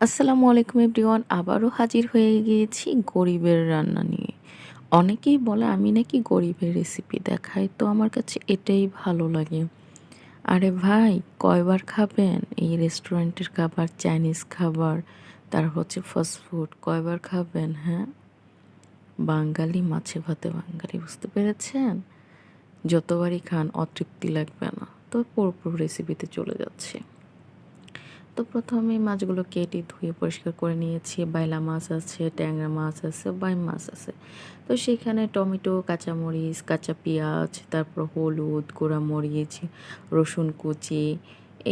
আসসালামু আলাইকুম এভরিওয়ান, আবারও হাজির হয়ে গিয়েছি গরিবের রান্না নিয়ে। অনেকেই বলে, আমি নাকি গরিবের রেসিপি দেখাই। তো আমার কাছে এটাই ভালো লাগে। আরে ভাই, কয়বার খাবেন? এই রেস্টুরেন্টের খাবার, চাইনিজ খাবার তার হচ্ছে ফাস্টফুড কয়বার খাবেন হ্যাঁ? বাঙালি মাছে ভাতে বাঙালি, বুঝতে পেরেছেন? যতবারই খান, অতৃপ্তি লাগবে না। তো পুরোপুরো রেসিপিতে চলে যাচ্ছে। তো প্রথমে মাছগুলো কেটে ধুয়ে পরিষ্কার করে নিয়েছি। বাইলা মাছ আছে, ট্যাংরা মাছ আছে বাই মাছ আছে। তো সেখানে টমেটো, কাঁচামরিচ, কাঁচা পেঁয়াজ, তারপর হলুদ, গোড়া মরিচ, রসুন কুচি,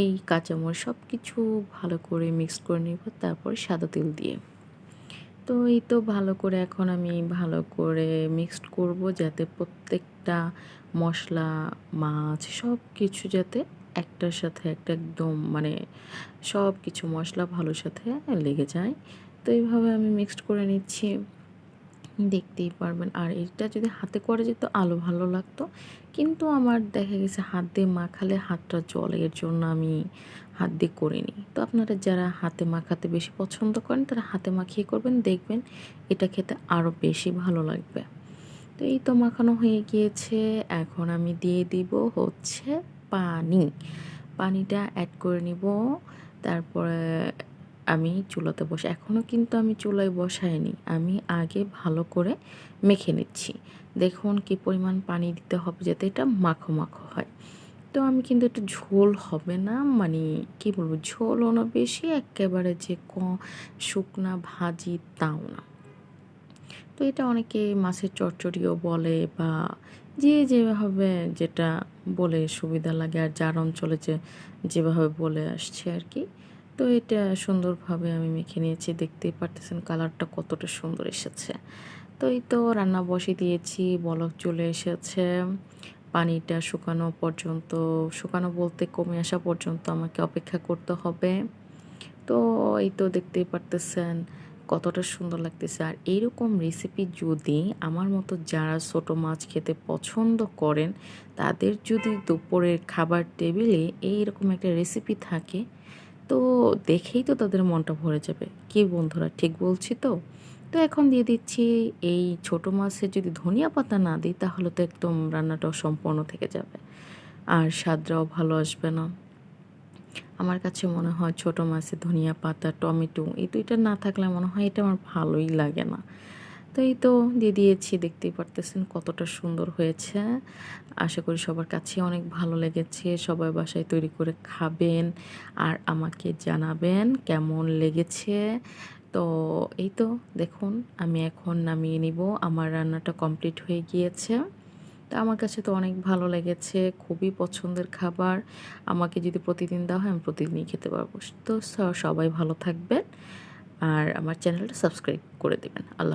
এই কাঁচামরিচ সব কিছু ভালো করে মিক্স করে নিব, তারপর সাদা তেল দিয়ে। তো এই তো ভালো করে এখন আমি ভালো করে মিক্সড করব, যাতে প্রত্যেকটা মশলা, মাছ সব কিছু যাতে একটার সাথে একটা একদম মানে সব কিছু মশলা ভালোর সাথে লেগে যায়। তো এইভাবে আমি মিক্সড করে নিচ্ছি। দেখতেই পারবেন। আর এটা যদি হাতে করে যেত আলো ভালো লাগতো। কিন্তু আমার দেখা গেছে হাত দিয়ে মাখালে হাতটা জলে, এর জন্য আমি হাত দিয়ে করিনি। তো আপনারা যারা হাতে মাখাতে বেশি পছন্দ করেন, তারা হাতে মাখিয়ে করবেন, দেখবেন এটা খেতে আরও বেশি ভালো লাগবে। তো এই তো মাখানো হয়ে গিয়েছে। এখন আমি দিয়ে দিব হচ্ছে পানি। পানিটা অ্যাড করে নিব। তারপরে আমি চুলাতে বসে এখনও কিন্তু আমি চুলায় বসাইনি। আমি আগে ভালো করে মেখে নিচ্ছি। দেখুন কি পরিমাণ পানি দিতে হবে যাতে এটা মাখো মাখো হয়। তো আমি কিন্তু একটু ঝোল হবে না মানে কি বলব, ঝোলও না বেশি, একেবারে যে ক শুকনা ভাজি তাও না। তো এটা অনেকে মাছের চচ্চড়িও বলে বা যে যেভাবে যেটা বলে সুবিধা লাগে আর যার অঞ্চলে যে যেভাবে বলে আসছে আর কি। তো এটা সুন্দরভাবে আমি মেখে নিয়েছি, দেখতেই পারতেছেন কালারটা কতটা সুন্দর এসেছে। তো এই তো রান্না বসে দিয়েছি, বলক চলে এসেছে, পানিটা শুকানো পর্যন্ত, শুকানো বলতে কমে আসা পর্যন্ত আমাকে অপেক্ষা করতে হবে। তো এই তো দেখতেই পারতেছেন কতটা সুন্দর লাগতেছে। আর এইরকম রেসিপি যদি আমার মতো যারা ছোটো মাছ খেতে পছন্দ করেন, তাদের যদি দুপুরের খাবার টেবিলে এইরকম একটা রেসিপি থাকে, তো দেখেই তো তাদের মনটা ভরে যাবে। কি বন্ধুরা, ঠিক বলছি তো? তো এখন দিয়ে দিচ্ছি এই ছোট মাছের যদি ধনিয়া পাতা না দিই, তাহলে তো একদম রান্নাটাও সম্পূর্ণ থেকে যাবে। আর স্বাদটাও ভালো আসবে না। আমার কাছে মনে হয় ছোটো মাছে ধনিয়া পাতা, টমেটো এই দুইটা না থাকলে মনে হয় এটা আমার ভালোই লাগে না। তো এই তো দিয়ে দিয়েছি, দেখতেই পারতেছেন কতটা সুন্দর হয়েছে। আশা করি সবার কাছে অনেক ভালো লেগেছে। সবাই বাসায় তৈরি করে খাবেন আর আমাকে জানাবেন কেমন লেগেছে। তো এই তো দেখুন, আমি এখন নামিয়ে নিব। আমার রান্নাটা কমপ্লিট হয়ে গিয়েছে। তা আমার কাছে তো অনেক ভালো লেগেছে, খুবই পছন্দের খাবার। আমাকে যদি প্রতিদিন দেওয়া হয়, আমি প্রতিদিনই খেতে পারব। তো সবাই ভালো থাকবেন আর আমার চ্যানেলটা সাবস্ক্রাইব করে দেবেন। আল্লাহ